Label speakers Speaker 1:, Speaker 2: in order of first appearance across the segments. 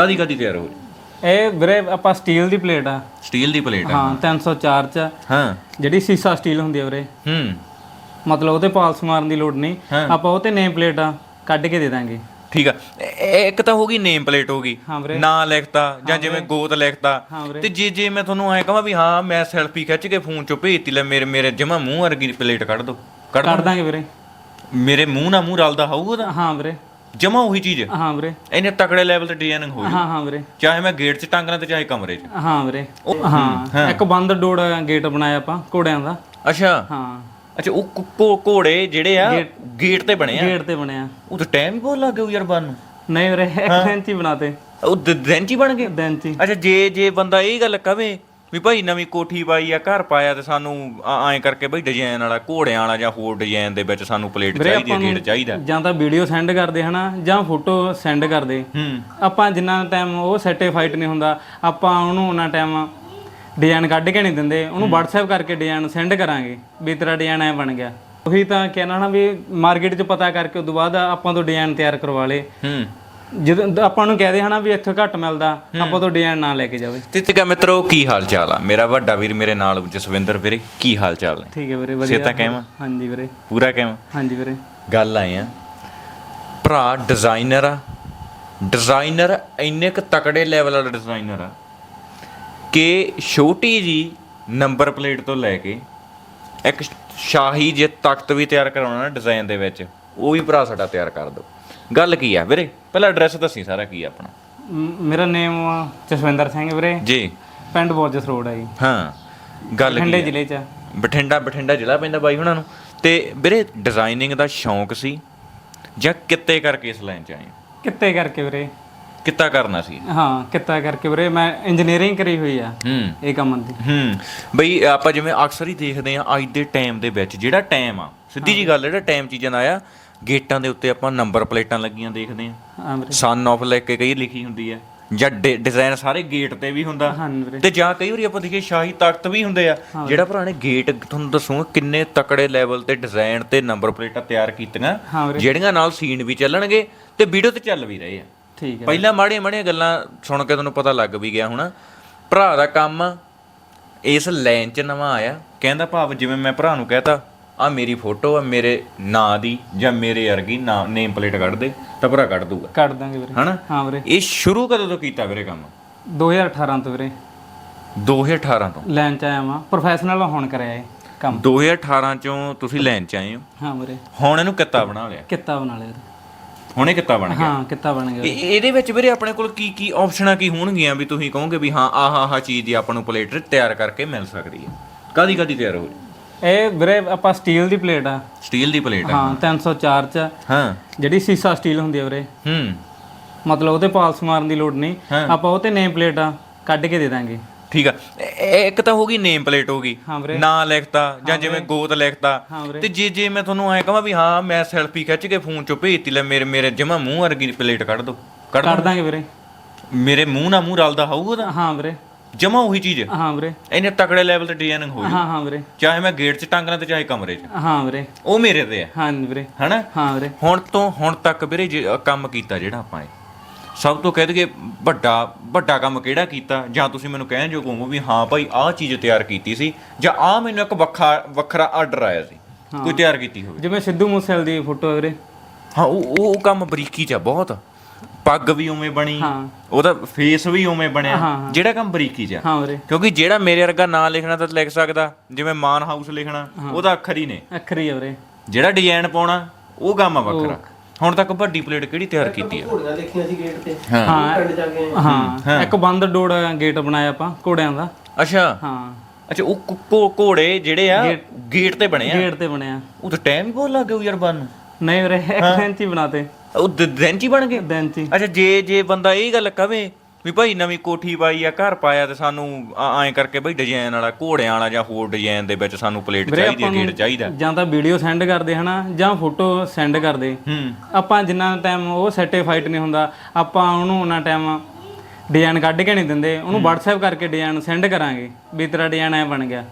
Speaker 1: ਕਾਦੀ ਕਾਦੀ ਤਿਆਰ ਹੋ
Speaker 2: ਇਹ ਵੀਰੇ ਆਪਾਂ ਸਟੀਲ ਦੀ ਪਲੇਟ ਆ।
Speaker 1: ਸਟੀਲ ਦੀ ਪਲੇਟ ਆ।
Speaker 2: ਹਾਂ 304 ਚ
Speaker 1: ਹਾਂ।
Speaker 2: ਜਿਹੜੀ ਸੀਸਾ ਸਟੀਲ ਹੁੰਦੀ ਆ ਵੀਰੇ।
Speaker 1: ਹੂੰ।
Speaker 2: ਮਤਲਬ ਉਹਤੇ ਪਾਲਸ ਮਾਰਨ ਦੀ ਲੋੜ ਨਹੀਂ। ਆਪਾਂ ਉਹ ਤੇ ਨੇਮ ਪਲੇਟ ਆ ਕੱਢ ਕੇ ਦੇ ਦਾਂਗੇ।
Speaker 1: ਠੀਕ ਆ। ਇਹ- ਇੱਕ ਤਾਂ ਹੋ ਗਈ ਨੇਮ ਪਲੇਟ ਹੋ ਗਈ।
Speaker 2: ਹਾਂ ਵੀਰੇ।
Speaker 1: ਨਾਂ ਲਿਖਤਾ ਜਾਂ ਜਿਵੇਂ ਗੋਤ ਲਿਖਤਾ।
Speaker 2: ਹਾਂ ਵੀਰੇ।
Speaker 1: ਤੇ ਜੇ ਜੇ ਮੈਂ ਤੁਹਾਨੂੰ ਐ ਕਹਾਂ ਵੀ ਹਾਂ ਮੈਂ ਸੈਲਫੀ ਖਿੱਚ ਕੇ ਫੋਨ ਚੋਂ ਭੇਜਤੀ ਲੈ ਮੇਰੇ ਮੇਰੇ ਜਮਾ ਮੂੰਹ ਵਰਗੀ ਪਲੇਟ ਕੱਢ ਦੋ। ਕੱਢ
Speaker 2: ਕੱਢ ਦਾਂਗੇ ਵੀਰੇ।
Speaker 1: ਮੇਰੇ ਮੂੰਹ ਨਾਲ ਮੂੰਹ ਰਲਦਾ ਹੋਊਗਾ ਉਹਦਾ?
Speaker 2: ਹਾਂ ਵੀਰੇ।
Speaker 1: ਜਮਾ ਉਹੀ ਚੀਜ਼
Speaker 2: ਹਾਂ। ਵੀਰੇ।
Speaker 1: ਇਹਨੇ ਤਕੜੇ ਲੈਵਲ ਤੇ ਡਿਜ਼ਾਈਨਿੰਗ ਹੋਈ
Speaker 2: ਹਾਂ ਹਾਂ ਵੀਰੇ।
Speaker 1: ਚਾਹੇ ਮੈਂ ਗੇਟ 'ਚ ਟੰਗਣਾ ਤੇ ਚਾਹੇ ਕਮਰੇ 'ਚ।
Speaker 2: ਹਾਂ ਵੀਰੇ। ਹਾਂ ਇੱਕ ਬੰਦ ਡੋੜ ਗੇਟ ਬਣਾਇਆ ਆਪਾਂ ਘੋੜਿਆਂ ਦਾ।
Speaker 1: ਅੱਛਾ।
Speaker 2: ਹਾਂ।
Speaker 1: ਅੱਛਾ ਉਹ ਘੋ- ਘੋ- ਘੋੜੇ ਜਿਹੜੇ ਆ ਗੇਟ ਤੇ ਬਣੇ ਆ?
Speaker 2: ਗੇਟ ਤੇ ਬਣਿਆ
Speaker 1: ਉਹ ਤਾਂ ਟਾਈਮ ਹੀ ਬਹੁਤ ਲੱਗ ਗਿਆ ਯਾਰ ਬਣ ਨੂੰ।
Speaker 2: ਨਹੀਂ ਵੀਰੇ ਇੱਕ ਦਿਨ ਚ ਹੀ ਬਣਾਤੇ।
Speaker 1: ਉਹ ਦ- ਦਿਨ 'ਚ ਹੀ ਬਣ ਗਏ?
Speaker 2: ਦਿਨ ਚ ਹੀ।
Speaker 1: ਅੱਛਾ ਜੇ ਜੇ ਬੰਦਾ ਇਹ ਗੱਲ ਕਵੇ ਵੀ ਭਾਈ ਨਵੀਂ ਕੋਠੀ ਪਾਈ ਆ ਘਰ ਪਾਇਆ ਤੇ ਸਾਨੂੰ ਐਂ ਕਰਕੇ ਬਈ ਡਿਜ਼ਾਈਨ ਵਾਲਾ ਘੋੜਿਆਂ ਵਾਲਾ ਜਾਂ ਹੋਰ ਡਿਜ਼ਾਈਨ ਦੇ ਵਿੱਚ ਸਾਨੂੰ ਪਲੇਟ ਚਾਹੀਦੀ ਹੈ ਗੇਟ ਚਾਹੀਦਾ।
Speaker 2: ਜਾਂ ਤਾਂ ਵੀਡੀਓ ਸੈਂਡ ਕਰਦੇ ਹਨਾ ਜਾਂ ਫੋਟੋ ਸੈਂਡ ਕਰਦੇ।
Speaker 1: ਹੂੰ।
Speaker 2: ਆਪਾਂ ਜਿੰਨਾ ਟਾਈਮ ਉਹ ਸਰਟੀਫਾਈਡ ਨਹੀਂ ਹੁੰਦਾ ਆਪਾਂ ਉਹਨੂੰ ਉਹਨਾਂ ਟਾਈਮ ਡਿਜ਼ਾਈਨ ਕੱਢ ਕੇ ਨਹੀਂ ਦਿੰਦੇ। ਉਹਨੂੰ WhatsApp ਕਰਕੇ ਡਿਜ਼ਾਈਨ ਸੈਂਡ ਕਰਾਂਗੇ ਵੀ ਤੇਰਾ ਡਿਜ਼ਾਈਨ ਐ ਬਣ ਗਿਆ। ਉਹੀ ਤਾਂ ਕਹਿਣਾ ਨਾ ਵੀ ਮਾਰਕੀਟ 'ਚ ਪਤਾ ਕਰਕੇ ਉਦੋਂ ਬਾਅਦ ਆਪਾਂ ਤੋਂ ਡਿਜ਼ਾਈਨ ਤਿਆਰ ਕਰਵਾ ਲੇ
Speaker 1: ਹੂੰ।
Speaker 2: ਜਦੋਂ ਆਪਾਂ ਨੂੰ ਕਹਦੇ ਹਨਾ ਵੀ ਇੱਥੇ ਘੱਟ ਮਿਲਦਾ ਆਪਾਂ ਤੋਂ ਡਿਜ਼ਾਈਨ ਨਾ ਲੈ ਕੇ ਜਾਵੇ।
Speaker 1: ਤੇ ਤੇ ਮਿੱਤਰੋ ਕੀ ਹਾਲ ਚਾਲ ਆ? ਮੇਰਾ ਵੱਡਾ ਵੀਰ ਮੇਰੇ ਨਾਲ ਜਸਵਿੰਦਰ ਵੀਰੇ ਕੀ ਹਾਲ ਚਾਲ ਨੇ?
Speaker 2: ਠੀਕ ਹੈ ਵੀਰੇ ਵਧੀਆ।
Speaker 1: ਸੇਤਾ ਕਹਿਵਾਂ
Speaker 2: ਹਾਂਜੀ ਵੀਰੇ।
Speaker 1: ਪੂਰਾ ਕਹਿਵਾਂ
Speaker 2: ਹਾਂਜੀ ਵੀਰੇ।
Speaker 1: ਗੱਲ ਆਏ ਆ। ਭਰਾ ਡਿਜ਼ਾਈਨਰ ਆ। ਡਿਜ਼ਾਈਨਰ ਇੰਨੇ ਕ ਤਕੜੇ ਲੈਵਲ ਵਾਲਾ ਡਿਜ਼ਾਈਨਰ ਆ ਕਿ ਛੋਟੀ ਜੀ ਨੰਬਰ ਪਲੇਟ ਤੋਂ ਲੈ ਕੇ ਇੱਕ ਸ਼ਾਹੀ ਜੇ ਤਖਤ ਵੀ ਤਿਆਰ ਕਰਾਉਣਾ ਨਾ ਡਿਜ਼ਾਈਨ ਦੇ ਵਿੱਚ ਉਹ ਵੀ ਭਰਾ ਸਾਡਾ ਤਿਆਰ ਕਰ ਦੋ ਗੱਲ ਕੀ ਆ ਵੀਰੇ? ਪਹਿਲਾਂ ਐਡਰੈਸ ਦੱਸੀ ਸਾਰਾ ਕੀ ਆ ਆਪਣਾ?
Speaker 2: ਮ- ਮੇਰਾ ਨੇਮ ਜਸਵਿੰਦਰ ਸਿੰਘ ਵੀਰੇ।
Speaker 1: ਜੀ।
Speaker 2: ਪਿੰਡ ਬੋਰਜਸ ਰੋਡ ਹੈ ਜੀ।
Speaker 1: ਹਾਂ ਗੱਲ ਕੀ
Speaker 2: ਠੰਡੇ
Speaker 1: ਆ?
Speaker 2: ਜ਼ਿਲ੍ਹੇ 'ਚ ਆ।
Speaker 1: ਬਠਿੰਡਾ ਬਠਿੰਡਾ ਜ਼ਿਲ੍ਹਾ ਪੈਂਦਾ ਬਾਈ ਹੁਣਾਂ ਨੂੰ। ਤੇ ਵੀਰੇ ਡਿਜ਼ਾਈਨਿੰਗ ਦਾ ਸ਼ੌਂਕ ਸੀ ਜਾਂ ਕਿੱਤੇ ਕਰਕੇ ਇਸ ਲਾਈਨ ਚ ਆਏ ਹੋ?
Speaker 2: ਕਿੱਤੇ ਕਰਕੇ ਵੀਰੇ।
Speaker 1: ਕਿੱਤਾ ਕਰਨਾ ਸੀ?
Speaker 2: ਹਾਂ ਕਿੱਤਾ ਕਰਕੇ ਵੀਰੇ ਮੈਂ ਇੰਜੀਨੀਅਰਿੰਗ ਕਰੀ ਹੋਈ ਆ।
Speaker 1: ਹੂੰ।
Speaker 2: ਇਹ ਕੰਮ ਦੀ।
Speaker 1: ਹੂੰ। ਬਈ ਆਪਾਂ ਜਿਵੇਂ ਅਕਸਰ ਹੀ ਦੇਖਦੇ ਆ ਅੱਜ ਦੇ ਟਾਈਮ ਦੇ ਵਿੱਚ ਜਿਹੜਾ ਟਾਈਮ ਆ ਸਿੱਧੀ ਜੀ ਗੱਲ ਜਿਹੜਾ ਟਾਈਮ ਚੀਜ਼ਾਂ ਦਾ ਆ ਗੇਟਾਂ ਦੇ ਉੱਤੇ ਆਪਾਂ ਨੰਬਰ ਪਲੇਟਾਂ ਲੱਗੀਆਂ ਦੇਖਦੇ ਆ
Speaker 2: ਹਾਂ ਵੀਰੇ।
Speaker 1: ਸਨ ਆਫ ਲੈ ਕੇ ਕਈ ਲਿਖੀ ਹੁੰਦੀ ਆ ਜਾਂ ਡਿਜ਼ਾਈਨ ਸਾਰੇ ਗੇਟ ਤੇ ਵੀ ਹੁੰਦਾ।
Speaker 2: ਹਾਂ ਵੀਰੇ।
Speaker 1: ਤੇ ਜਾਂ ਕਈ ਵਾਰੀ ਆਪਾਂ ਦੇਖੀਏ ਸ਼ਾਹੀ ਤਖਤ ਵੀ ਹੁੰਦੇ ਆ। ਜਿਹੜਾ ਨੇ ਗੇਟ ਤੁਹਾਨੂੰ ਦੱਸੂਗਾ ਕਿੰਨੇ ਤਕੜੇ ਲੈਵਲ ਤੇ ਡਿਜ਼ਾਈਨ ਤੇ ਨੰਬਰ ਪਲੇਟਾਂ ਤਿਆਰ ਕੀਤੀਆਂ।
Speaker 2: ਹਾਂ ਵੀਰੇ।
Speaker 1: ਜਿਹੜੀਆਂ ਨਾਲ ਸੀਨ ਵੀ ਚੱਲਣਗੇ ਤੇ ਵੀਡੀਓ ਤੇ ਚੱਲ ਵੀ ਰਹੇ ਆ।
Speaker 2: ਠੀਕ ਹੈ।
Speaker 1: ਪਹਿਲਾਂ ਮਾੜੀਆਂ ਮਾੜੀਆਂ ਗੱਲਾਂ ਸੁਣ ਕੇ ਤੁਹਾਨੂੰ ਪਤਾ ਲੱਗ ਵੀ ਗਿਆ ਹੋਣਾ। ਭਰਾ ਦਾ ਕੰਮ ਇਸ ਲਾਈਨ 'ਚ ਨਵਾਂ ਆਇਆ। ਕਹਿੰਦਾ ਭਾਵ ਜਿਵੇਂ ਮੈਂ ਭਰਾ ਨੂੰ ਕਹਤਾ ਆ ਮੇਰੀ ਫੋਟੋ ਆ ਮੇਰੇ ਨਾਂ ਦੀ ਜਾਂ ਮੇਰੇ ਵਰਗੀ ਨਾਂ ਨੇਮ ਪਲੇਟ ਕੱਢ ਦੇ ਤਾਂ ਭਰਾ ਕੱਢ ਦੂਗਾ
Speaker 2: ਕੱਢ ਦਾਂਗੇ ਵੀਰੇ।
Speaker 1: ਹਨਾ?
Speaker 2: ਹਾਂ ਵੀਰੇ।
Speaker 1: ਇਹ ਸ਼ੁਰੂ ਕਦੋਂ ਤੋਂ ਕੀਤਾ ਵੀਰੇ ਕੰਮ?
Speaker 2: 2018 ਤੋਂ ਵੀਰੇ।
Speaker 1: 2018 ਤੋਂ?
Speaker 2: ਲਾਈਨ 'ਚ ਆਇਆ ਵਾਂ। ਪ੍ਰੋਫੈਸ਼ਨਲ ਹੁਣ ਕਰਿਆ ਇਹ ਕੰਮ।
Speaker 1: 2018 ਚੋਂ ਤੁਸੀਂ ਲਾਈਨ 'ਚ ਆਏ ਹੋ?
Speaker 2: ਹਾਂ ਵੀਰੇ।
Speaker 1: ਹੁਣ ਇਹਨੂੰ ਕਿੱਤਾ ਬਣਾ ਲਿਆ?
Speaker 2: ਕਿੱਤਾ ਬਣਾ ਲਿਆ ਵੀਰੇ।
Speaker 1: ਹੁਣ ਇਹ ਕਿੱਤਾ ਬਣ ਗਿਆ?
Speaker 2: ਹਾਂ ਕਿੱਤਾ ਬਣ ਗਿਆ
Speaker 1: ਇਹ- ਇਹਦੇ। ਵਿੱਚ ਵੀਰੇ ਆਪਣੇ ਕੋਲ ਕੀ ਕੀ ਆਪਸ਼ਨਾਂ ਕੀ ਹੋਣਗੀਆਂ ਵੀ ਤੁਸੀਂ ਕਹੋਗੇ ਵੀ ਹਾਂ ਆਹ ਆਹ ਚੀਜ਼ ਦੀ ਆਪਾਂ ਨੂੰ ਪਲੇਟ ਤਿਆਰ ਕਰਕੇ ਮਿਲ ਸਕਦੀ ਹੈ? ਕਾਦੀ ਕਾਦੀ ਤਿਆਰ ਹੋ
Speaker 2: ਇਹ ਵੀਰੇ ਆਪਾਂ ਸਟੀਲ ਦੀ ਪਲੇਟ ਆ।
Speaker 1: ਸਟੀਲ ਦੀ ਪਲੇਟ ਆ।
Speaker 2: ਹਾਂ 304 ਚ।
Speaker 1: ਹਾਂ।
Speaker 2: ਜਿਹੜੀ ਸੀਸਾ ਸਟੀਲ ਹੁੰਦੀ ਆ ਵੀਰੇ।
Speaker 1: ਹੂੰ।
Speaker 2: ਮਤਲਬ ਉਹਤੇ ਪਾਲਸ ਮਾਰਨ ਦੀ ਲੋੜ ਨਹੀਂ। ਆਪਾਂ ਉਹ ਤੇ ਨੇਮ ਪਲੇਟ ਆ ਕੱਢ ਕੇ ਦੇ ਦਾਂਗੇ।
Speaker 1: ਠੀਕ ਆ। ਇਹ- ਇੱਕ ਤਾਂ ਹੋ ਗਈ ਨੇਮ ਪਲੇਟ ਹੋ ਗਈ। ਨਾਂ ਲਿਖਤਾ ਜਾਂ ਜਿਵੇਂ ਗੋਤ ਲਿਖਤਾ। ਤੇ ਜੇ ਜੇ ਮੈਂ ਤੁਹਾਨੂੰ ਐ ਕਹਾਂ ਵੀ ਹਾਂ ਮੈਂ ਸੈਲਫੀ ਖਿੱਚ ਕੇ ਫੋਨ ਚੋਂ ਭੇਜਤੀ ਲੈ ਮੇਰੇ ਮੇਰੇ ਜਮਾ ਮੂੰਹ ਵਰਗੀ ਪਲੇਟ ਕੱਢ ਦੋ। ਕੱਢ
Speaker 2: ਕੱਢ ਦਾਂਗੇ ਵੀਰੇ।
Speaker 1: ਮੇਰੇ ਮੂੰਹ ਨਾਲ ਮੂੰਹ ਰਲਦਾ ਹੋਊਗਾ ਉਹਦਾ?
Speaker 2: ਹਾਂ ਵੀਰੇ।
Speaker 1: ਜਮਾ ਉਹੀ ਚੀਜ਼
Speaker 2: ਹਾਂ। ਵੀਰੇ।
Speaker 1: ਇਹਨੇ ਤਕੜੇ ਲੈਵਲ ਤੇ ਡਿਜ਼ਾਈਨਿੰਗ ਹੋਈ।
Speaker 2: ਹਾਂ ਹਾਂ ਵੀਰੇ।
Speaker 1: ਚਾਹੇ ਮੈਂ ਗੇਟ 'ਚ ਟੰਗਣਾ ਤੇ ਚਾਹੇ ਕਮਰੇ 'ਚ।
Speaker 2: ਹਾਂ ਵੀਰੇ।
Speaker 1: ਉਹ ਮੇਰੇ ਤੇ ਆ
Speaker 2: ਹਾਂ ਵੀਰੇ।
Speaker 1: ਹਨਾ?
Speaker 2: ਹਾਂ ਵੀਰੇ।
Speaker 1: ਹੁਣ ਤੋਂ ਹੁਣ ਤੱਕ ਵੀਰੇ ਜੇ ਕੰਮ ਕੀਤਾ ਜਿਹੜਾ ਆਪਾਂ ਨੇ। ਸਭ ਤੋਂ ਕਹਿ ਦਈਏ ਵੱਡਾ ਵੱਡਾ ਕੰਮ ਕਿਹੜਾ ਕੀਤਾ? ਜਾਂ ਤੁਸੀਂ ਮੈਨੂੰ ਕਹਿਣ ਜੋ ਕਹੋ ਵੀ ਹਾਂ ਭਾਈ ਆਹ ਚੀਜ਼ ਤਿਆਰ ਕੀਤੀ ਸੀ। ਜਾਂ ਆਹ ਮੈਨੂੰ ਇੱਕ ਵੱਖਾ ਵੱਖਰਾ ਆਰਡਰ ਆਇਆ ਸੀ। ਕੋਈ ਤਿਆਰ ਕੀਤੀ ਹੋਵੇ।
Speaker 2: ਜਿਵੇਂ ਸਿੱਧੂ ਮੂਸੇਵਾਲ ਦੀ ਫੋਟੋ ਵੀਰੇ।
Speaker 1: ਹਾਂ ਉਹ ਉਹ- ਉਹ ਕੰਮ ਬਰੀਕੀ ਚ ਆ ਬਹੁਤ। ਪੱਗ ਵੀ ਉਵੇਂ ਬਣੀ
Speaker 2: ਹਾਂ।
Speaker 1: ਉਹਦਾ ਫੇਸ ਵੀ ਉਵੇਂ ਬਣਿਆ।
Speaker 2: ਹਾਂ, ਹਾਂ।
Speaker 1: ਜਿਹੜਾ ਕੰਮ ਬਰੀਕੀ ਚ ਆ।
Speaker 2: ਹਾਂ ਵੀਰੇ
Speaker 1: ਕਿਉਂਕਿ ਜਿਹੜਾ ਮੇਰੇ ਵਰਗਾ ਨਾਂ ਲਿਖਣਾ ਤਾਂ ਲਿਖ ਸਕਦਾ ਜਿਵੇਂ ਮਾਨ ਹਾਊਸ ਲਿਖਣਾ ਉਹਦਾ ਅੱਖਰ ਹੀ ਨੇ।
Speaker 2: ਅੱਖਰੀ ਆ ਵੀਰੇ
Speaker 1: ਜਿਹੜਾ ਡਿਜ਼ਾਈਨ ਪਾਉਣਾ ਉਹ ਕੰਮ ਆ ਵੱਖਰਾ। ਹੁਣ ਤੱਕ ਵੱਡੀ ਪਲੇਟ ਕਿਹੜੀ ਤਿਆਰ ਕੀਤੀ ਆ?
Speaker 3: ਘੋੜੀਆਂ ਦੇਖੀਆਂ ਸੀ ਗੇਟ ਤੇ।
Speaker 1: ਹਾਂ।
Speaker 3: ਪਿੰਡ ਜਾ ਕੇ
Speaker 2: ਹਾਂ। ਇੱਕ ਬੰਦ ਡੋੜ ਗੇਟ ਬਣਾਇਆ ਆਪਾਂ ਘੋੜਿਆਂ ਦਾ।
Speaker 1: ਅੱਛਾ।
Speaker 2: ਹਾਂ।
Speaker 1: ਅੱਛਾ ਉਹ ਘੋੜੇ ਜਿਹੜੇ ਆ ਗੇਟ ਤੇ ਬਣੇ ਆ?
Speaker 2: ਗੇਟ ਤੇ ਬਣਿਆ।
Speaker 1: ਉਹ ਤਾਂ ਟਾਈਮ ਹੀ ਬਹੁਤ ਲੱਗ ਗਿਆ ਯਾਰ ਬਣ ਨੂੰ।
Speaker 2: ਨਹੀਂ ਵੀਰੇ ਇੱਕ ਦਿਨ ਚ ਹੀ ਬਣਾਤੇ।
Speaker 1: ਉਹ ਦ- ਦਿਨ ਚ ਹੀ ਬਣ ਗਏ?
Speaker 2: ਦਿਨ ਚ ਹੀ।
Speaker 1: ਅੱਛਾ ਜੇ ਜੇ ਬੰਦਾ ਇਹ ਗੱਲ ਕਵੇ ਵੀ ਭਾਈ ਨਵੀਂ ਕੋਠੀ ਪਾਈ ਆ ਘਰ ਪਾਇਆ ਤੇ ਸਾਨੂੰ ਐਂ ਕਰਕੇ ਬਈ ਡਿਜ਼ਾਈਨ ਵਾਲਾ ਘੋੜਿਆਂ ਵਾਲਾ ਜਾਂ ਹੋਰ ਡਿਜ਼ਾਈਨ ਦੇ ਵਿੱਚ ਸਾਨੂੰ ਪਲੇਟ ਚਾਹੀਦੀ ਹੈ ਗੇਟ ਚਾਹੀਦਾ।
Speaker 2: ਜਾਂ ਤਾਂ ਵੀਡੀਓ ਸੈਂਡ ਕਰਦੇ ਹਨਾ ਜਾਂ ਫੋਟੋ ਸੈਂਡ ਕਰਦੇ।
Speaker 1: ਹੂੰ।
Speaker 2: ਆਪਾਂ ਜਿੰਨਾ ਟਾਈਮ ਉਹ ਸਰਟੀਫਾਈਡ ਨਹੀਂ ਹੁੰਦਾ ਆਪਾਂ ਉਹਨੂੰ ਉਹਨਾਂ ਟਾਈਮ ਡਿਜ਼ਾਈਨ ਕੱਢ ਕੇ ਨਹੀਂ ਦਿੰਦੇ ਉਹਨੂੰ WhatsApp ਕਰਕੇ ਡਿਜ਼ਾਈਨ ਸੈਂਡ ਕਰਾਂਗੇ ਵੀ ਤੇਰਾ ਡਿਜ਼ਾਈਨ ਐ ਬਣ ਗਿਆ।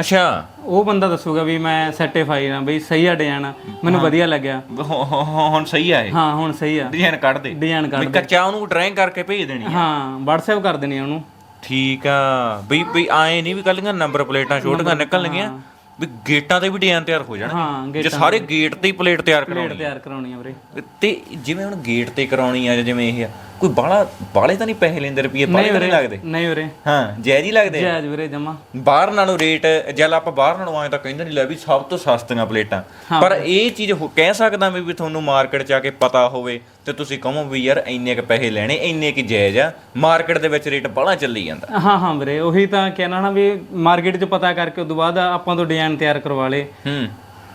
Speaker 1: ਅੱਛਾ।
Speaker 2: ਉਹ ਬੰਦਾ ਦੱਸੂਗਾ ਵੀ ਮੈਂ ਸਰਟੀਫਾਈਡ ਆ ਬਈ ਸਹੀ ਆ ਡਿਜ਼ਾਈਨ ਮੈਨੂੰ ਵਧੀਆ ਲੱਗਿਆ।
Speaker 1: ਹੁ- ਹੁ- ਹੁ- ਹੁਣ ਸਹੀ ਆ ਇਹ?
Speaker 2: ਹਾਂ ਹੁਣ ਸਹੀ ਆ।
Speaker 1: ਡਿਜ਼ਾਈਨ ਕੱਢ ਦੇ।
Speaker 2: ਡਿਜ਼ਾਈਨ
Speaker 1: ਵੀ
Speaker 2: ਕੱਢ
Speaker 1: ਕੱਚਾ ਉਹਨੂੰ ਡਰਾਇੰਗ ਕਰਕੇ ਭੇਜ ਦੇਣੀ ਆ।
Speaker 2: ਹਾਂ WhatsApp ਕਰ ਦੇਣੀ ਆ ਉਹਨੂੰ।
Speaker 1: ਠੀਕ ਆ। ਬਈ ਬਈ ਆਏ ਨਹੀਂ ਵੀ ਕੱਲੀਆਂ ਨੰਬਰ ਪਲੇਟਾਂ ਛੋਟੀਆਂ ਨਿਕਲਣਗੀਆਂ। ਵੀ ਗੇਟਾਂ ਤੇ ਵੀ ਡਿਜ਼ਾਈਨ ਤਿਆਰ ਹੋ
Speaker 2: ਹਾਂ
Speaker 1: ਜੇ
Speaker 2: ਗੇਟ
Speaker 1: ਸਾਰੇ ਗੇਟ ਤੇ ਹੀ ਪਲੇਟ ਤਿਆਰ ਕਰਾਉਣੀ
Speaker 2: ਤਿਆਰ ਕਰਾਉਣੀ ਆ ਵੀਰੇ।
Speaker 1: ਤੇ ਜਿਵੇਂ ਹੁਣ ਗੇਟ ਤੇ ਕਰਾਉਣੀ ਆ ਜਾਂ ਜਿਵੇਂ ਇਹ ਆ ਕੋਈ ਬਾਹਲਾ ਬਾਹਲੇ ਤਾਂ ਨਹੀਂ ਪੈਸੇ ਲੈਂਦੇ ਰੁਪਏ ਬਾਹਲੇ ਤਾਂ ਨਹੀਂ ਲੱਗਦੇ?
Speaker 2: ਨਹੀਂ ਵੀਰੇ।
Speaker 1: ਹਾਂ ਜਾਇਜ਼ ਹੀ ਲੱਗਦੇ।
Speaker 2: ਜਾਇਜ਼ ਵੀਰੇ ਜਮਾ।
Speaker 1: ਬਾਹਰ ਨਾਲੋਂ ਰੇਟ ਜਦ ਆਪਾਂ ਬਾਹਰ ਨਾਲੋਂ ਆਏ ਤਾਂ ਕਹਿੰਦੇ ਨਹੀਂ ਲੈ ਵੀ ਸਭ ਤੋਂ ਸਸਤੀਆਂ ਪਲੇਟਾਂ। ਪਰ ਇਹ ਚੀਜ਼ ਕਹਿ ਸਕਦਾ ਮੈਂ ਵੀ ਤੁਹਾਨੂੰ ਮਾਰਕੀਟ 'ਚ ਆ ਕੇ ਪਤਾ ਹੋਵੇ ਤੇ ਤੁਸੀਂ ਕਹੋ ਵੀ ਯਾਰ ਇੰਨੇ ਕ ਪੈਸੇ ਲੈਣੇ ਇੰਨੇ ਕੀ ਜਾਇਜ਼ ਆ। ਮਾਰਕੀਟ ਦੇ ਵਿੱਚ ਰੇਟ ਬਾਹਲਾ ਚੱਲੀ ਜਾਂਦਾ।
Speaker 2: ਹਾਂ ਹਾਂ ਵੀਰੇ ਉਹੀ ਤਾਂ ਕਹਿਣਾ ਨਾ ਵੀ ਮਾਰਕੀਟ 'ਚ ਪਤਾ ਕਰਕੇ ਉਦੋਂ ਬਾਅਦ ਆਪਾਂ ਤੋਂ ਡਿਜ਼ਾਈਨ ਤਿਆਰ ਕਰਵਾ ਲੇ
Speaker 1: ਹੂੰ।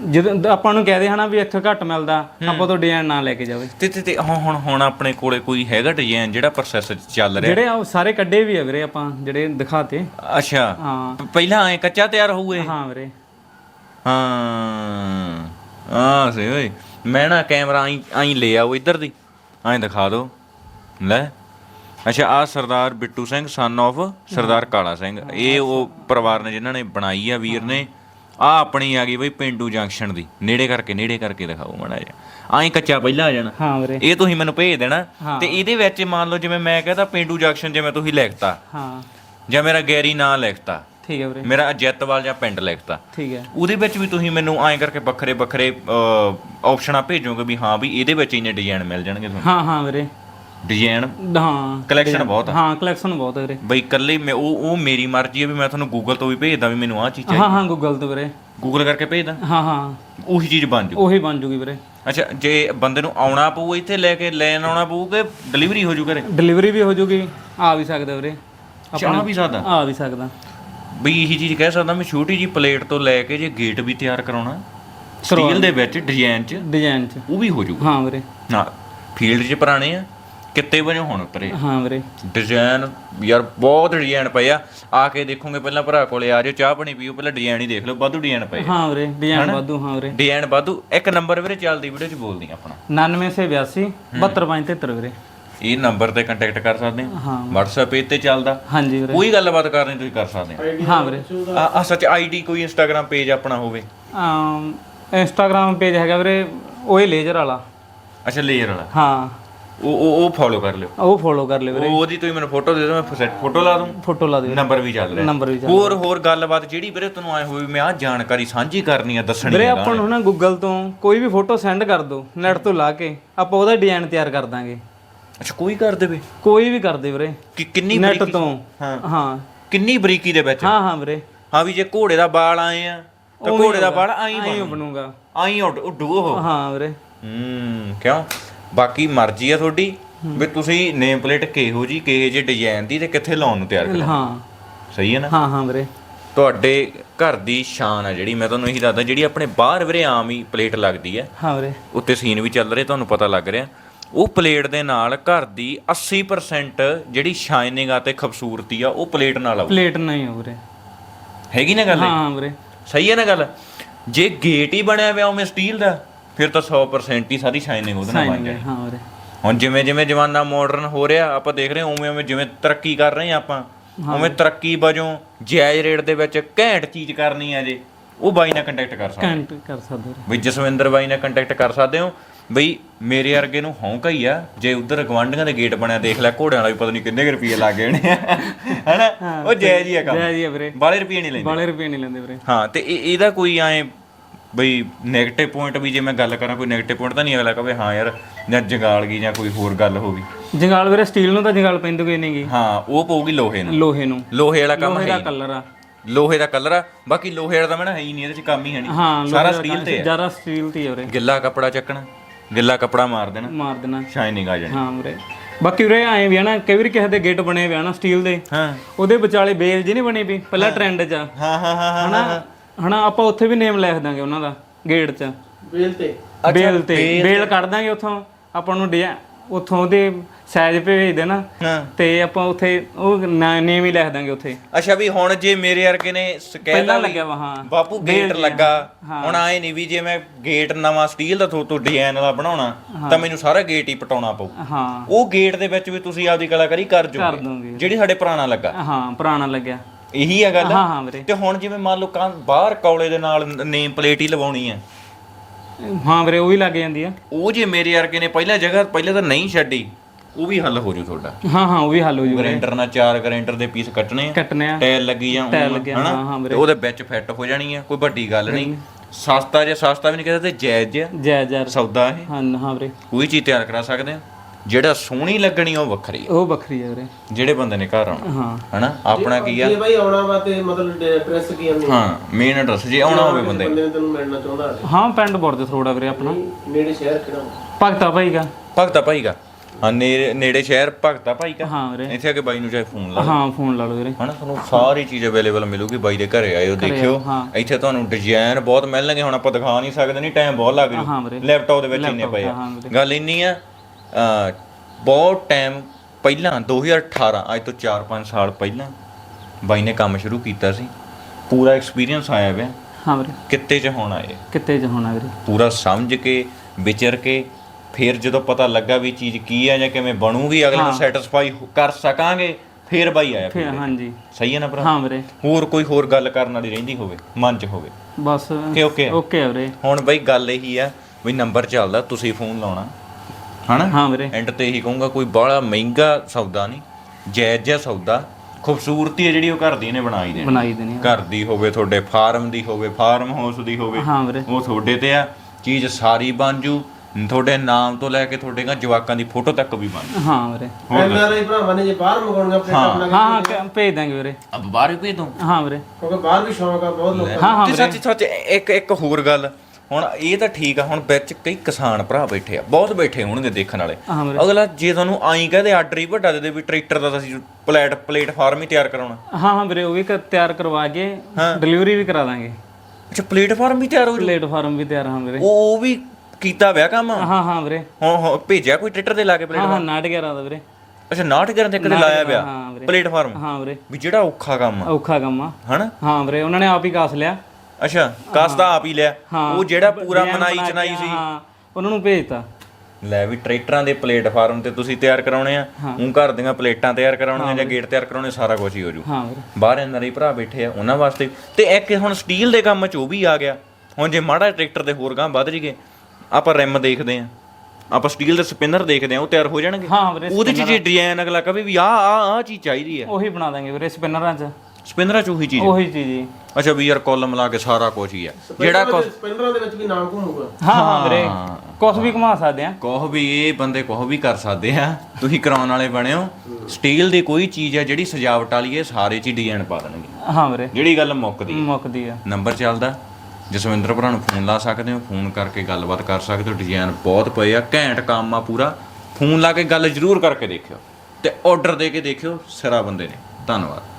Speaker 2: ਜਦੋਂ ਆਪਾਂ ਨੂੰ ਕਹਦੇ ਹਨਾ ਵੀ ਇੱਥੇ ਘੱਟ ਮਿਲਦਾ ਆਪਾਂ ਤੋਂ ਡਿਜ਼ਾਈਨ ਨਾ ਲੈ ਕੇ ਜਾਵੇ।
Speaker 1: ਤੇ ਤੇ ਤੇ ਹੁਣ ਹੁਣ ਹੁਣ ਆਪਣੇ ਕੋਲੇ ਕੋਈ ਹੈਗਾ ਡਿਜ਼ਾਈਨ ਜਿਹੜਾ ਪ੍ਰੋਸੈਸ ਚੱਲ ਰਿਹਾ?
Speaker 2: ਜਿਹੜੇ ਆ ਉਹ ਸਾਰੇ ਕੱਢੇ ਵੀ ਆ ਵੀਰੇ ਆਪਾਂ ਜਿਹੜੇ ਦਿਖਾਤੇ।
Speaker 1: ਅੱਛਾ।
Speaker 2: ਹਾਂ।
Speaker 1: ਪਹਿਲਾਂ ਐ ਕੱਚਾ ਤਿਆਰ ਹੋਊਏ
Speaker 2: ਹਾਂ ਵੀਰੇ।
Speaker 1: ਹਾਂ। ਆ ਸੇ ਓਏ। ਮੈਂ ਨਾ ਕੈਮਰਾ ਆਈ ਆਈ ਲੈ ਆਓ ਇੱਧਰ ਦੀ। ਐਂ ਦਿਖਾ ਦਿਓ ਲੈ। ਅੱਛਾ ਆ ਸਰਦਾਰ ਬਿੱਟੂ ਸਿੰਘ ਸਨ of ਸਰਦਾਰ ਕਾਲਾ ਸਿੰਘ। ਇਹ ਉਹ ਪਰਿਵਾਰ ਨੇ ਜਿਨ੍ਹਾਂ ਨੇ ਬਣਾਈ ਆ ਵੀਰ ਨੇ। ਆ ਆਪਣੀ ਆ ਗਈ ਬਈ ਪਿੰਡੂ ਜੰਕਸ਼ਨ ਦੀ। ਨੇੜੇ ਕਰਕੇ ਨੇੜੇ ਕਰਕੇ ਦਿਖਾਓ ਮਾੜਾ ਜਿਹਾ। ਆਈ ਕੱਚਾ ਪਹਿਲਾਂ ਆ ਜਾਣਾ।
Speaker 2: ਹਾਂ ਵੀਰੇ।
Speaker 1: ਇਹ ਤੁਸੀਂ ਮੈਨੂੰ ਭੇਜ ਦੇਣਾ। ਤੇ ਇਹਦੇ ਵਿੱਚ ਮੰਨ ਲਓ ਜਿਵੇਂ ਮੈਂ ਕਹਤਾ ਪਿੰਡੂ ਜੰਕਸ਼ਨ ਜਿਵੇਂ ਤੁਸੀਂ ਲਿਖਤਾ।
Speaker 2: ਹਾਂ।
Speaker 1: ਜਾਂ ਮੇਰਾ ਗੈਰੀ ਨਾਂ ਲਿਖਤਾ।
Speaker 2: ਠੀਕ ਹੈ ਵੀਰੇ।
Speaker 1: ਮੇਰਾ ਅਜੈਤਵਾਲ ਜਾਂ ਪਿੰਡ ਲਿਖਤਾ।
Speaker 2: ਠੀਕ ਹੈ
Speaker 1: ਉਹਦੇ ਵਿੱਚ ਵੀ ਤੁਸੀਂ ਮੈਨੂੰ ਐਂ ਕਰਕੇ ਵੱਖਰੇ ਵੱਖਰੇ ਆਪਸ਼ਨਾਂ ਭੇਜੋਗੇ ਵੀ ਹਾਂ ਵੀ ਇਹਦੇ ਵਿੱਚ ਇੰਨੇ ਡਿਜ਼ਾਈਨ ਮਿਲ ਜਾਣਗੇ ਤੁਹਾਨੂੰ।
Speaker 2: ਹਾਂ ਹਾਂ ਵੀਰੇ।
Speaker 1: ਡਿਜ਼ਾਈਨ
Speaker 2: ਹਾਂ।
Speaker 1: ਕਲੈਕਸ਼ਨ ਬਹੁਤ ਆ।
Speaker 2: ਹਾਂ ਕਲੈਕਸ਼ਨ ਬਹੁਤ ਹੈ ਵੀਰੇ।
Speaker 1: ਬਈ ਇਕੱਲੇ ਮੈਂ ਉਹ ਉਹ ਮੇਰੀ ਮਰਜ਼ੀ ਹੈ ਵੀ ਮੈਂ ਤੁਹਾਨੂੰ ਗੂਗਲ ਤੋਂ ਵੀ ਭੇਜਦਾ ਵੀ ਮੈਨੂੰ ਆਹ ਚੀਜ਼ ਚਾਹੀਦੀ।
Speaker 2: ਹਾਂ ਹਾਂ ਗੂਗਲ ਤੋਂ ਵੀਰੇ।
Speaker 1: ਗੂਗਲ ਕਰਕੇ ਭੇਜਦਾ?
Speaker 2: ਹਾਂ ਹਾਂ।
Speaker 1: ਉਹੀ ਚੀਜ਼ ਬਣ ਜੂ।
Speaker 2: ਉਹੀ ਬਣ ਜੂਗੀ ਵੀਰੇ।
Speaker 1: ਅੱਛਾ ਜੇ ਬੰਦੇ ਨੂੰ ਆਉਣਾ ਪਊ ਇੱਥੇ ਲੈ ਕੇ ਲੈਣ ਆਉਣਾ ਪਊ ਕਿ ਡਿਲੀਵਰੀ ਹੋ ਜੂ ਘਰੇ?
Speaker 2: ਡਿਲੀਵਰੀ ਵੀ ਹੋ ਜੂਗੀ। ਆ ਵੀ ਸਕਦਾ ਵੀਰੇ।
Speaker 1: ਚਾਹ ਵੀ ਸਕਦਾ?
Speaker 2: ਆ ਵੀ ਸਕਦਾ।
Speaker 1: ਬਈ ਇਹੀ ਚੀਜ਼ ਕਹਿ ਸਕਦਾ ਮੈਂ ਛੋਟੀ ਜੀ ਪਲੇਟ ਤੋਂ ਲੈ ਕੇ ਜੇ ਗੇਟ ਵੀ ਤਿਆਰ ਕਰਾਉਣਾ ਸਟੀਲ ਦੇ ਵਿੱਚ ਡਿਜ਼ਾਈਨ 'ਚ
Speaker 2: ਡਿਜ਼ਾਈਨ ਚ।
Speaker 1: ਉਹ ਵੀ ਹੋ ਜੂ
Speaker 2: ਹਾਂ ਵੀਰੇ।
Speaker 1: ਨਾ ਫੀਲਡ 'ਚ ਪੁਰਾਣੇ ਆ। ਕਿੱਤੇ ਵਜੋਂ ਹੁਣ ਉਤਰੇ
Speaker 2: ਹਾਂ ਵੀਰੇ।
Speaker 1: ਡਿਜ਼ਾਈਨ ਯਾਰ ਬਹੁਤ ਡਿਜ਼ਾਈਨ ਪਏ ਆ। ਆ ਕੇ ਦੇਖੋਗੇ ਪਹਿਲਾਂ ਭਰਾ ਕੋਲੇ ਆ ਜਾਓ ਚਾਹ ਪਾਣੀ ਪੀਓ ਪਹਿਲਾਂ ਡਿਜ਼ਾਈਨ ਹੀ ਦੇਖ ਲਓ ਵਾਧੂ ਡਿਜ਼ਾਈਨ ਪਏ
Speaker 2: ਹਾਂ ਵੀਰੇ ਡਿਜ਼ਾਈਨ ਵਾਧੂ ਹਾਂ ਵੀਰੇ।
Speaker 1: ਡਿਜ਼ਾਈਨ ਵਾਧੂ। ਇੱਕ ਨੰਬਰ ਵੀਰੇ ਚੱਲਦੀ ਵੀਡੀਓ 'ਚ ਬੋਲਦੀ ਆਪਣਾ।
Speaker 2: 99 ਸੇ 82 72573 ਵੀਰੇ।
Speaker 1: ਇਹ ਨੰਬਰ ਤੇ ਕੰਟੈਕਟ ਕਰ ਸਕਦੇ
Speaker 2: ਹਾਂ।
Speaker 1: WhatsApp ਪੇਜ ਤੇ ਚੱਲਦਾ।
Speaker 2: ਹਾਂਜੀ ਵੀਰੇ।
Speaker 1: ਕੋਈ ਗੱਲਬਾਤ ਕਰਨੀ ਤੁਸੀਂ ਕਰ ਸਕਦੇ ਆ।
Speaker 2: ਹਾਂ ਵੀਰੇ।
Speaker 1: ਆ ਸੱਚ ਆਈਡੀ ਕੋਈ ਇੰਸਟਾਗ੍ਰam ਪੇਜ ਆਪਣਾ ਹੋਵੇ?
Speaker 2: ਅਮ ਇੰਸਟਾਗ੍ਰam ਪੇਜ ਹੈਗਾ ਵੀਰੇ ਉਹ ਹੀ ਲੇਜ਼ਰ ਵਾਲਾ।
Speaker 1: ਅੱਛਾ ਲੇਅਰ ਵਾਲਾ।
Speaker 2: ਹਾਂ।
Speaker 1: ਉਹ ਉਹ ਉਹ ਫੋਲੋ ਕਰ ਲਿਓ।
Speaker 2: ਉਹ ਫੋਲੋ ਕਰ ਲਿਓ ਵੀਰੇ।
Speaker 1: ਉਹ ਉਹਦੀ ਤੁਸੀਂ ਮੈਨੂੰ ਫੋਟੋ ਦੇ ਦਿਓ ਮੈਂ ਸੈਟ ਫੋਟੋ ਲਾ ਦੂੰ।
Speaker 2: ਫੋਟੋ ਲਾ ਦਿਓ।
Speaker 1: ਨੰਬਰ ਵੀ ਚੱਲ ਰਿਹਾ।
Speaker 2: ਨੰਬਰ ਵੀ ਚੱਲ
Speaker 1: ਹੋਰ ਹੋਰ ਗੱਲਬਾਤ ਜਿਹੜੀ ਵੀਰੇ ਤੁਹਾਨੂੰ ਆਏ ਹੋਵੇ ਮੈਂ ਆ ਜਾਣਕਾਰੀ ਸਾਂਝੀ ਕਰਨੀ ਆ ਦੱਸਣੀ
Speaker 2: ਵੀਰੇ ਆਪਾਂ ਨੂੰ ਨਾ ਗੂਗਲ ਤੋਂ ਕੋਈ ਵੀ ਫੋਟੋ ਸੈਂਡ ਕਰ ਦਿਓ ਨੈਟ ਤੋਂ ਲਾ ਕੇ ਆਪਾਂ ਉਹਦਾ ਡਿਜ਼ਾਈਨ ਤਿਆਰ ਕਰ ਦਾਂਗੇ।
Speaker 1: ਅੱਛਾ ਕੋਈ ਕਰ ਦੇਵੇ?
Speaker 2: ਕੋਈ ਵੀ ਕਰ ਦੇ ਵੀਰੇ।
Speaker 1: ਕਿ ਕਿੰਨੀ
Speaker 2: ਨੈਟ ਤੋਂ।
Speaker 1: ਹਾਂ।
Speaker 2: ਹਾਂ।
Speaker 1: ਕਿੰਨੀ ਬਰੀਕੀ ਦੇ ਵਿੱਚ?
Speaker 2: ਹਾਂ ਹਾਂ ਵੀਰੇ।
Speaker 1: ਹਾਂ ਵੀ ਜੇ ਘੋੜੇ ਦਾ ਬਾਲ ਆਏ ਆ ਤਾਂ ਘੋੜੇ ਦਾ ਬਾਲ ਆਈ
Speaker 2: ਬਣੂਗਾ।
Speaker 1: ਆਈ ਉੱਡੂ ਉਹ।
Speaker 2: ਹਾਂ ਵੀਰੇ।
Speaker 1: ਹੂੰ ਕਿਉਂ? ਬਾਕੀ ਮਰਜ਼ੀ ਆ ਤੁਹਾਡੀ ਵੀ ਤੁਸੀਂ ਨੇਮ ਪਲੇਟ ਕਿਹੋ ਜੀ ਕਿਹੇ ਜੇ ਡਿਜ਼ਾਈਨ ਦੀ ਤੇ ਕਿੱਥੇ ਲਾਉਣ ਨੂੰ ਤਿਆਰ ਕਰੋ।
Speaker 2: ਹਾਂ।
Speaker 1: ਸਹੀ ਹੈ ਨਾ?
Speaker 2: ਹਾਂ ਹਾਂ ਵੀਰੇ।
Speaker 1: ਤੁਹਾਡੇ ਘਰ ਦੀ ਸ਼ਾਨ ਆ ਜਿਹੜੀ ਮੈਂ ਤੁਹਾਨੂੰ ਇਹੀ ਦੱਸਦਾ ਜਿਹੜੀ ਆਪਣੇ ਬਾਹਰ ਵੀਰੇ ਆਮ ਹੀ ਪਲੇਟ ਲੱਗਦੀ ਹੈ।
Speaker 2: ਹਾਂ ਵੀਰੇ।
Speaker 1: ਉੱਤੇ ਸੀਨ ਵੀ ਚੱਲ ਰਿਹਾ ਤੁਹਾਨੂੰ ਪਤਾ ਲੱਗ ਰਿਹਾ। ਉਹ ਪਲੇਟ ਦੇ ਨਾਲ ਘਰ ਦੀ 80% ਜਿਹੜੀ ਸ਼ਾਈਨਿੰਗ ਆ ਤੇ ਖੂਬਸੂਰਤੀ ਆ ਉਹ ਪਲੇਟ ਨਾਲ ਆਉ
Speaker 2: ਪਲੇਟ ਨਹੀਂ ਹੋ ਵੀਰੇ।
Speaker 1: ਹੈਗੀ ਨਾ ਗੱਲ ਇਹ?
Speaker 2: ਹਾਂ ਵੀਰੇ।
Speaker 1: ਸਹੀ ਹੈ ਨਾ ਗੱਲ? ਜੇ ਗੇਟ ਹੀ ਬਣਿਆ ਹੋਇਆ ਉਵੇਂ ਸਟੀਲ ਦਾ ਫਿਰ ਤਾਂ 100% ਹੀ ਸਾਰੀ ਸ਼ਾਈਨਿੰਗ ਉਹਦੇ ਨਾਲ ਬਣ ਜਾਣੀ।
Speaker 2: ਹਾਂ ਵੀਰੇ
Speaker 1: ਹੁਣ ਜਿਵੇਂ ਜਿਵੇਂ ਜ਼ਮਾਨਾ ਮਾਡਰਨ ਹੋ ਰਿਹਾ ਆਪਾਂ ਦੇਖ ਰਹੇ ਹਾਂ ਉਵੇਂ ਉਵੇਂ ਜਿਵੇਂ ਤਰੱਕੀ ਕਰ ਰਹੇ ਹਾਂ ਆਪਾਂ ਉਵੇਂ ਤਰੱਕੀ ਵਜੋਂ ਜਾਇਜ਼ ਰੇਟ ਦੇ ਵਿੱਚ ਘੈਂਟ ਚੀਜ਼ ਕਰਨੀ ਆ ਜੇ ਉਹ ਬਾਈ ਨਾਲ ਕੰਟੈਕਟ ਕਰ ਸਕਦੇ
Speaker 2: ਕੰਟ ਕਰ ਸਕਦੇ ਵੀਰੇ
Speaker 1: ਬਈ ਜਸਵਿੰਦਰ ਬਾਈ ਨਾਲ ਕੰਟੈਕਟ ਕਰ ਸਕਦੇ ਹੋ। ਬਈ ਮੇਰੇ ਵਰਗੇ ਨੂੰ ਹੌਂਕਾ ਹੀ ਆ ਜੇ ਉਧਰ ਗਵਾਂਢੀਆਂ ਦੇ ਗੇਟ ਬਣਿਆ ਦੇਖ ਲੈ ਘੋੜਿਆਂ ਵਾਲਾ ਵੀ ਪਤਾ ਨਹੀਂ ਕਿੰਨੇ ਕੁ ਰੁਪਏ ਲੱਗ ਗਏ ਨੇ ਹੈਨਾ? ਉਹ ਜਾਇਜ਼ ਹੀ ਆ ਕੰਮ
Speaker 2: ਜੈ ਜੀ ਆ ਵੀਰੇ।
Speaker 1: ਬਾਲੇ ਰੁਪਏ ਨਹੀਂ ਲੈਂਦੇ।
Speaker 2: ਬਾਲੇ ਰੁਪਏ ਨਹੀਂ ਲੈਂਦੇ ਵੀਰੇ।
Speaker 1: ਹਾਂ ਤੇ ਇਹ- ਇਹਦਾ ਕੋਈ ਐ ਬਈ 네ਗੇਟਿਵ ਪੁਆਇੰਟ ਵੀ ਜੇ ਮੈਂ ਗੱਲ ਕਰਾਂ ਕੋਈ 네ਗੇਟਿਵ ਪੁਆਇੰਟ ਤਾਂ ਨਹੀਂ ਅਗਲਾ ਕਹੇ ਹਾਂ ਯਾਰ ਜਾਂ ਜੰਗਾਲ ਗਈ ਜਾਂ ਕੋਈ ਹੋਰ ਗੱਲ ਹੋ ਗਈ।
Speaker 2: ਜੰਗਾਲ ਵੀਰੇ ਸਟੀਲ ਨੂੰ ਤਾਂ ਜੰਗਾਲ ਪੈਂਦੀ ਕੋਈ ਨਹੀਂਗੀ
Speaker 1: ਹਾਂ ਉਹ ਪਊਗੀ ਲੋਹੇ ਨੂੰ।
Speaker 2: ਲੋਹੇ ਨੂੰ।
Speaker 1: ਲੋਹੇ ਵਾਲਾ ਕੰਮ
Speaker 2: ਲੋਹੇ
Speaker 1: ਹੈ
Speaker 2: ਦਾ
Speaker 1: ਹੀ
Speaker 2: ਕਲਰ ਆ।
Speaker 1: ਲੋਹੇ ਦਾ ਕਲਰ ਆ ਬਾਕੀ ਲੋਹੇ ਵਾਲਾ ਤਾਂ ਮੈਂ ਨਾ ਹੈ ਹੀ ਨਹੀਂ ਇਹਦੇ ਚ ਕੰਮ ਹੀ ਹੈ ਨਹੀਂ।
Speaker 2: ਹਾਂ
Speaker 1: ਸਾਰਾ ਸਟੀਲ ਤੇ ਹੈ
Speaker 2: ਜਰਾ ਸਟੀਲ ਤੇ ਆ ਵੀਰੇ।
Speaker 1: ਗਿੱਲਾ ਕੱਪੜਾ ਚੱਕਣਾ ਗਿੱਲਾ ਕੱਪੜਾ ਮਾਰ ਦੇਣਾ।
Speaker 2: ਮਾਰ ਦੇਣਾ।
Speaker 1: ਸ਼ਾਈਨਿੰਗ ਆ ਜਾਣੀ।
Speaker 2: ਹਾਂ ਵੀਰੇ। ਬਾਕੀ ਵੀਰੇ ਐਂ ਵੀ ਆ ਨਾ ਕਈ ਵਾਰੀ ਕਿਸੇ ਦੇ ਗੇਟ ਬਣੇ ਹੋਏ ਆ ਨਾ ਸਟੀਲ ਦੇ
Speaker 1: ਹਾਂ।
Speaker 2: ਉਹਦੇ ਵਿਚਾਲੇ ਬੇਲ ਜੀ ਨਹੀਂ ਬਣੀ ਵੀ ਪਹਿਲਾਂ ਟ੍ਰੈਂਡ 'ਚ। ਆ
Speaker 1: ਹਾਂ ਹਾਂ ਹਾਂ ਹਾਂ
Speaker 2: ਹਨਾ ਹਨਾ ਆਪਾਂ ਉੱਥੇ ਵੀ ਨੇਮ ਲਿਖ ਦਾਂਗੇ ਉਹਨਾਂ ਦਾ ਗੇਟ 'ਚ।
Speaker 3: ਬੇਲ ਤੇ।
Speaker 2: ਬੇਲ ਤੇ। ਬੇਲ ਕੱਢ ਦਾਂਗੇ ਉੱਥੋਂ ਆਪਾਂ ਨੂੰ ਡਿਆ ਉੱਥੋਂ ਉਹਦੇ ਸਾਈਜ਼ ਭੇਜ ਦੇਣਾ।
Speaker 1: ਹਾਂ।
Speaker 2: ਤੇ ਆਪਾਂ ਉੱਥੇ ਉਹ ਨੇਮ ਹੀ ਲਿਖ ਦਾਂਗੇ ਉੱਥੇ।
Speaker 1: ਅੱਛਾ ਵੀ ਹੁਣ ਜੇ ਮੇਰੇ ਵਰਗੇ ਨੇ
Speaker 2: ਪਹਿਲਾਂ ਲੱਗਿਆ ਵਾ ਹਾਂ।
Speaker 1: ਬਾਪੂ ਗੇਟ ਲੱਗਾ। ਹੁਣ ਆਏ ਨਹੀਂ ਵੀ ਜੇ ਮੈਂ ਗੇਟ ਨਵਾਂ ਸਟੀਲ ਦਾ ਥੋ ਤੋਂ ਡਿਜ਼ਾਈਨ ਵਾਲਾ ਬਣਾਉਣਾ ਤਾਂ ਮੈਨੂੰ ਸਾਰਾ ਗੇਟ ਹੀ ਪਟਾਉਣਾ ਪਊ।
Speaker 2: ਹਾਂ।
Speaker 1: ਉਹ ਗੇਟ ਦੇ ਵਿੱਚ ਵੀ ਤੁਸੀਂ ਆਪਦੀ ਕਲਾਕਾਰੀ ਕਰ
Speaker 2: ਕਰ
Speaker 1: ਜੋਗੇ
Speaker 2: ਦੋਗੇ।
Speaker 1: ਜਿਹੜੀ ਸਾਡੇ ਪੁਰਾਣਾ ਲੱਗਾ।
Speaker 2: ਹਾਂ ਪੁਰਾਣਾ ਲੱਗਿਆ।
Speaker 1: ਇਹੀ ਆ ਗੱਲ।
Speaker 2: ਹਾਂ ਹਾਂ ਵੀਰੇ।
Speaker 1: ਤੇ ਹੁਣ ਜਿਵੇਂ ਮੰਨ ਲਓ ਕਾਂ ਬਾਹਰ ਕੌਲੇ ਦੇ ਨਾਲ ਨੇਮ ਪਲੇਟ ਹੀ ਲਵਾਉਣੀ ਆ।
Speaker 2: ਹਾਂ ਵੀਰੇ ਉਹ ਵੀ ਲੱਗ ਜਾਂਦੀ ਆ।
Speaker 1: ਉਹ ਜੇ ਮੇਰੇ ਵਰਗੇ ਨੇ ਪਹਿਲਾਂ ਜਗ੍ਹਾ ਪਹਿਲਾਂ ਤਾਂ ਨਹੀਂ ਛੱਡੀ ਉਹ ਵੀ ਹੱਲ ਹੋ ਜੂ ਤੁਹਾਡਾ।
Speaker 2: ਹਾਂ ਹਾਂ ਉਹ ਵੀ ਹੱਲ ਹੋ ਜੂ ਵੀਰੇ।
Speaker 1: ਗ੍ਰਾਈਂਡਰ ਨਾਲ ਚਾਰ ਗ੍ਰਾਈਂਡਰ ਦੇ ਪੀਸ ਕੱਟਣੇ ਆ।
Speaker 2: ਕੱਟਨੇ ਆ।
Speaker 1: ਟਾਇਲ ਲੱਗੀ ਜਾਂ ਹਨਾ?
Speaker 2: ਹਾਂ, ਹਾਂ ਵੀਰੇ।
Speaker 1: ਤੇ ਉਹਦੇ ਵਿੱਚ ਫਿੱਟ ਹੋ ਜਾਣੀ ਆ ਕੋਈ ਵੱਡੀ ਗੱਲ ਨਹੀਂ। ਸਸਤਾ ਜੇ ਸਸਤਾ ਵੀ ਨਹੀਂ ਕਹਿੰਦੇ ਤੇ ਜਾਇਜ਼
Speaker 2: ਜੈ
Speaker 1: ਸੌਦਾ ਇਹ।
Speaker 2: ਹਾਂ ਹਾਂ ਵੀਰੇ।
Speaker 1: ਕੋਈ ਚੀਜ਼ ਤਿਆਰ ਕਰਾ ਸਕਦੇ ਆ। ਜਿਹੜਾ ਸੋਹਣੀ ਲੱਗਣੀ ਉਹ ਵੱਖਰੀ ਆ।
Speaker 2: ਉਹ ਵੱਖਰੀ ਆ ਵੀਰੇ।
Speaker 1: ਜਿਹੜੇ ਬੰਦੇ ਨੇ ਘਰ ਆਉਣਾ।
Speaker 2: ਹਾਂ।
Speaker 1: ਹਨਾ? ਆਪਣਾ ਕੀ ਆ?
Speaker 3: ਜੇ ਬਾਈ ਆਉਣਾ ਵਾ ਤੇ ਮਤਲਬ ਐਡਰੈਸ ਕੀ ਆ ਮੇਰਾ?
Speaker 1: ਹਾਂ ਮੇਨ ਐਡਰੈਸ ਜੇ ਆਉਣਾ ਹੋਵੇ ਬੰਦੇ
Speaker 3: ਬੰਦੇ ਨੇ। ਤੈਨੂੰ ਮਿਲਣਾ ਚਾਹੁੰਦਾ ਹੈ
Speaker 2: ਹਾਂ ਪਿੰਡ ਬੋਰਡ ਥੋੜਾ ਵੀਰੇ ਆਪਣਾ।
Speaker 3: ਨੇੜੇ ਸ਼ਹਿਰ ਕਿਹੜਾ ਵਾ?
Speaker 2: ਭਗਤਾ ਭਾਈ ਦਾ।
Speaker 1: ਭਗਤਾ ਭਾਈ ਦਾ। ਹਾਂ ਨੇੜੇ ਨੇੜੇ ਸ਼ਹਿਰ ਭਗਤਾ ਭਾਈ ਦਾ।
Speaker 2: ਹਾਂ ਵੀਰੇ।
Speaker 1: ਇੱਥੇ ਆ ਕੇ ਬਾਈ ਨੂੰ ਚਾਹੇ ਫੋਨ ਲਾ
Speaker 2: ਹਾਂ ਫੋਨ ਲਾ ਲਓ ਵੀਰੇ।
Speaker 1: ਹਨਾ ਤੁਹਾਨੂੰ ਸਾਰੀ ਚੀਜ਼ ਅਵੇਲੇਬਲ ਮਿਲੂਗੀ ਬਾਈ ਦੇ ਘਰੇ ਆਇਓ ਦੇਖਿਓ।
Speaker 2: ਹਾਂ।
Speaker 1: ਇੱਥੇ ਤੁਹਾਨੂੰ ਡਿਜ਼ਾਈਨ ਬਹੁਤ ਮਿਲਣਗੇ ਹੁਣ ਆਪਾਂ ਦਿਖਾ ਨਹੀਂ ਸਕਦੇ ਨਹੀਂ ਟਾਈਮ ਬਹੁਤ ਲੱਗ
Speaker 2: ਹਾਂ ਵੀਰੇ।
Speaker 1: ਜੂ ਲੈਪਟਾਪ ਦੇ ਵਿੱਚ ਇੰਨੇ ਪਏ ਆ।
Speaker 2: ਹਾਂ ਵੀਰੇ।
Speaker 1: ਗੱਲ ਇੰਨੀ ਆ ਬਹੁਤ ਟਾਈਮ ਪਹਿਲਾਂ 2018 ਅੱਜ ਤੋਂ 4-5 ਸਾਲ ਪਹਿਲਾਂ ਬਾਈ ਨੇ ਕੰਮ ਸ਼ੁਰੂ ਕੀਤਾ ਸੀ। ਪੂਰਾ ਐਕਸਪੀਰੀਅੰਸ ਆਇਆ ਵੇ
Speaker 2: ਹਾਂ ਵੀਰੇ।
Speaker 1: ਕਿੱਤੇ 'ਚ ਹੁਣ ਆਏ
Speaker 2: ਕਿੱਤੇ ਚ ਹੋਣਾ ਵੀਰੇ।
Speaker 1: ਪੂਰਾ ਸਮਝ ਕੇ ਵਿਚਰ ਕੇ ਫਿਰ ਜਦੋਂ ਪਤਾ ਲੱਗਾ ਵੀ ਚੀਜ਼ ਕੀ ਹੈ ਜਾਂ ਕਿਵੇਂ ਬਣੂਗੀ ਅਗਲੇ ਨੂੰ ਸੈਟੀਸਫਾਈ ਕਰ ਸਕਾਂਗੇ ਫਿਰ ਬਾਈ ਆਇਆ
Speaker 2: ਫਿਰ ਹਾਂਜੀ।
Speaker 1: ਸਹੀ ਹੈ ਨਾ ਭਰਾ?
Speaker 2: ਹਾਂ ਵੀਰੇ।
Speaker 1: ਹੋਰ ਕੋਈ ਹੋਰ ਗੱਲ ਕਰਨ ਵਾਲੀ ਰਹਿੰਦੀ ਹੋਵੇ ਮਨ 'ਚ ਹੋਵੇ?
Speaker 2: ਬਸ।
Speaker 1: ਓਕੇ ਆ?
Speaker 2: ਓਕੇ ਆ ਵੀਰੇ।
Speaker 1: ਹੁਣ ਬਈ ਗੱਲ ਇਹੀ ਆ ਵੀ ਨੰਬਰ ਚੱਲਦਾ ਤੁਸੀਂ ਫੋਨ ਲਾਉਣਾ। ਹਨਾ?
Speaker 2: ਹਾਂ ਵੀਰੇ।
Speaker 1: ਐਂਡ ਤੇ ਇਹੀ ਕਹੂੰਗਾ ਕੋਈ ਬਾਹਲਾ ਮਹਿੰਗਾ ਸੌਦਾ ਨਹੀਂ ਜਾਇਜ਼ ਜਿਹਾ ਸੌਦਾ ਖੂਬਸੂਰਤੀ ਹੈ ਜਿਹੜੀ ਉਹ ਘਰ ਦੀ ਨੇ ਬਣਾਈ ਦੇਣੀ।
Speaker 2: ਬਣਾਈ ਦੇਣੀ ਆ।
Speaker 1: ਘਰ ਦੀ ਹੋਵੇ ਤੁਹਾਡੇ ਫਾਰਮ ਦੀ ਹੋਵੇ ਫਾਰਮ ਹਾਊਸ ਦੀ ਹੋਵੇ
Speaker 2: ਹਾਂ ਵੀਰੇ।
Speaker 1: ਉਹ ਤੁਹਾਡੇ ਤੇ ਆ ਚੀਜ਼ ਸਾਰੀ ਬਣ ਜੂ ਤੁਹਾਡੇ ਨਾਮ ਤੋਂ ਲੈ ਕੇ ਤੁਹਾਡੇ ਘਰ ਜਵਾਕਾਂ ਦੀ ਫੋਟੋ ਤੱਕ ਵੀ ਬਣ ਜੂ।
Speaker 2: ਹਾਂ ਵੀਰੇ।
Speaker 3: ਐਨਆਰਆਈ ਭਰਾਵਾਂ ਨੇ ਜੇ ਬਾਹਰ ਮੰਗਾਉਣੀਆਂ ਪਲੇਟਾਂ ਬਣਾ
Speaker 2: ਹਾਂ ਹਾਂ ਕ- ਭੇਜ ਦਾਂਗੇ ਵੀਰੇ।
Speaker 1: ਅਬ ਬਾਹਰ ਵੀ ਭੇਜ ਦੂੰ
Speaker 2: ਹਾਂ ਵੀਰੇ।
Speaker 3: ਕਿਉਂਕਿ ਬਾਹਰ ਵੀ ਸ਼ੌਂਕ ਆ ਬਹੁਤ ਲੋਕਾਂ
Speaker 2: ਹਾਂ ਹਾਂ
Speaker 1: ਤੇ
Speaker 2: ਵੀਰੇ।
Speaker 1: ਸੱਚ ਸੱਚ ਇੱਕ ਇੱਕ ਹੋਰ ਗੱਲ। ਹੁਣ ਇਹ ਤਾਂ ਠੀਕ ਆ ਹੁਣ ਵਿੱਚ ਕਈ ਕਿਸਾਨ ਭਰਾ ਬੈਠੇ ਆ ਬਹੁਤ ਬੈਠੇ ਹੋਣਗੇ ਦੇਖਣ ਵਾਲੇ।
Speaker 2: ਹਾਂ ਵੀਰੇ।
Speaker 1: ਅਗਲਾ ਜੇ ਤੁਹਾਨੂੰ ਆਈ ਕਹਦੇ ਆਰਡਰ ਹੀ ਵੱਡਾ ਦੇ ਦੇ ਵੀ ਟਰੈਕਟਰ ਦਾ ਤਾਂ ਅਸੀਂ ਪਲੇਟ ਪਲੇਟਫਾਰਮ ਹੀ ਤਿਆਰ ਕਰਾਉਣਾ।
Speaker 2: ਹਾਂ ਹਾਂ ਵੀਰੇ ਉਹ ਵੀ ਕ- ਤਿਆਰ ਕਰਵਾ ਕੇ ਡਿਲੀਵਰੀ ਵੀ ਕਰਾ ਦਾਂਗੇ।
Speaker 1: ਅੱਛਾ ਪਲੇਟਫਾਰਮ ਵੀ ਤਿਆਰ ਹੋ ਜੂ?
Speaker 2: ਪਲੇਟਫਾਰਮ ਵੀ ਤਿਆਰ ਹਾਂ ਵੀਰੇ।
Speaker 1: ਉਹ ਉਹ ਵੀ ਕੀਤਾ ਵਿਆ ਕੰਮ?
Speaker 2: ਹਾਂ ਹਾਂ ਵੀਰੇ।
Speaker 1: ਹੁਣ ਹੁਣ ਭੇਜਿਆ ਕੋਈ ਟਰੈਕਟਰ ਦੇ ਲਾ ਕੇ ਪਲੇਟ
Speaker 2: ਹਾਂ ਨਾਟ 11 ਦਾ ਵੀਰੇ।
Speaker 1: ਅੱਛਾ ਨਾਟ ਕਰਨ ਤੇ ਕਦੇ ਲਾਇਆ ਵਿਆ?
Speaker 2: ਹਾਂ ਵੀਰੇ।
Speaker 1: ਪਲੇਟਫਾਰਮ
Speaker 2: ਹਾਂ ਵੀਰੇ।
Speaker 1: ਵੀ ਜਿਹੜਾ ਔਖਾ ਕੰਮ ਆ।
Speaker 2: ਔਖਾ ਕੰਮ ਆ।
Speaker 1: ਹਨਾ?
Speaker 2: ਹਾਂ ਵੀਰੇ ਉਹਨਾਂ ਨੇ ਆਪ ਹੀ ਕਾਸ ਲਿਆ।
Speaker 1: ਅੱਛਾ ਕਾਸ ਤਾਂ ਆਪ ਹੀ ਲਿਆ।
Speaker 2: ਹਾਂ।
Speaker 1: ਉਹ ਜਿਹੜਾ ਪੂਰਾ
Speaker 2: design
Speaker 1: ਮਨਾਈ
Speaker 2: ਬਣਾ ਕੇ,
Speaker 1: ਚਨਾਈ ਸੀ।
Speaker 2: ਹਾਂ ਉਹਨਾਂ ਨੂੰ ਭੇਜਤਾ।
Speaker 1: ਲੈ ਵੀ ਟਰੈਕਟਰਾਂ ਦੇ ਪਲੇਟਫਾਰਮ ਤੇ ਤੁਸੀਂ ਤਿਆਰ ਕਰਾਉਣੇ ਆ। ਉਹ ਘਰ ਦੀਆਂ ਪਲੇਟਾਂ ਤਿਆਰ ਕਰਾਉਣੀਆਂ ਜਾਂ ਗੇਟ ਤਿਆਰ ਕਰਾਉਣੇ ਸਾਰਾ ਕੁਝ ਹੀ ਹੋ ਜੂ।
Speaker 2: ਹਾਂ ਵੀਰੇ
Speaker 1: ਬਾਹਰ ਅੰਦਰ ਹੀ ਭਰਾ ਬੈਠੇ ਆ ਉਹਨਾਂ ਵਾਸਤੇ। ਤੇ ਇੱਕ ਹੁਣ ਸਟੀਲ ਦੇ ਕੰਮ 'ਚ ਉਹ ਵੀ ਆ ਗਿਆ। ਹੁਣ ਜੇ ਮਾੜਾ ਟਰੈਕਟਰ ਦੇ ਹੋਰ ਗਾਂ ਵੱਧ ਜੀਗੇ ਆਪਾਂ ਰਿਮ ਦੇਖਦੇ ਆ। ਆਪਾਂ ਸਟੀਲ ਦੇ ਸਪਿਨਰ ਦੇਖਦੇ ਆ ਉਹ ਤਿਆਰ ਹੋ ਜਾਣਗੇ।
Speaker 2: ਹਾਂ ਵੀਰੇ
Speaker 1: ਉਹਦੇ 'ਚ ਜੇ ਡਿਜ਼ਾਈਨ ਅਗਲਾ ਕਵੇ ਵੀ ਆ ਆ ਆ ਚੀਜ਼ ਚਾਹੀਦੀ ਹੈ।
Speaker 2: ਉਹੀ ਬਣਾ ਦਾਂਗੇ ਵੀਰੇ ਸਪਿਨਰਾਂ 'ਚ।
Speaker 1: ਸਪਿਨਰਾਂ 'ਚ ਉਹੀ ਚੀਜ਼
Speaker 2: ਉਹੀ ਚੀਜ਼ ਜੀ।
Speaker 1: ਅੱਛਾ ਵੀ ਯਾਰ ਕਾਲਮ ਲਾ ਕੇ ਸਾਰਾ ਕੁਝ ਹੀ ਆ। ਜਿਹੜਾ ਕੁਛ
Speaker 3: ਸਪਿੰਡਰਾਂ ਦੇ ਵਿੱਚ ਵੀ ਨਾਮ ਘੁੰਮੂਗਾ।
Speaker 2: ਹਾਂ ਹਾਂ ਵੀਰੇ। ਕੁਛ ਵੀ ਘੁਮਾ ਸਕਦੇ ਆ।
Speaker 1: ਕੋਹ ਵੀ ਇਹ ਬੰਦੇ ਕੋਹ ਵੀ ਕਰ ਸਕਦੇ ਆ। ਤੁਸੀਂ ਕਰਾਉਣ ਵਾਲੇ ਬਣਿਓ ਸਟੀਲ ਦੀ ਕੋਈ ਚੀਜ਼ ਆ ਜਿਹੜੀ ਸਜਾਵਟ ਵਾਲੀ ਹੈ ਸਾਰੇ 'ਚ ਡਿਜ਼ਾਈਨ ਪਾ ਦੇਣਗੇ।
Speaker 2: ਹਾਂ ਵੀਰੇ।
Speaker 1: ਜਿਹੜੀ ਗੱਲ ਮੁੱਕਦੀ
Speaker 2: ਮੁੱਕਦੀ ਆ।
Speaker 1: ਨੰਬਰ ਚੱਲਦਾ। ਜਸਵਿੰਦਰ ਭਰਾ ਨੂੰ ਫੋਨ ਲਾ ਸਕਦੇ ਹੋ। ਫੋਨ ਕਰਕੇ ਗੱਲਬਾਤ ਕਰ ਸਕਦੇ ਹੋ। ਡਿਜ਼ਾਈਨ ਬਹੁਤ ਪਏ ਆ। ਘੈਂਟ ਕੰਮ ਆ ਪੂਰਾ। ਫੋਨ ਲਾ ਕੇ ਗੱਲ ਜ਼ਰੂਰ ਕਰਕੇ ਦੇਖਿਓ। ਤੇ ਆਰਡਰ ਦੇ ਕੇ ਦੇਖਿਓ। ਸਿਰਾ ਬੰਦੇ ਨੇ। ਧੰਨਵਾਦ।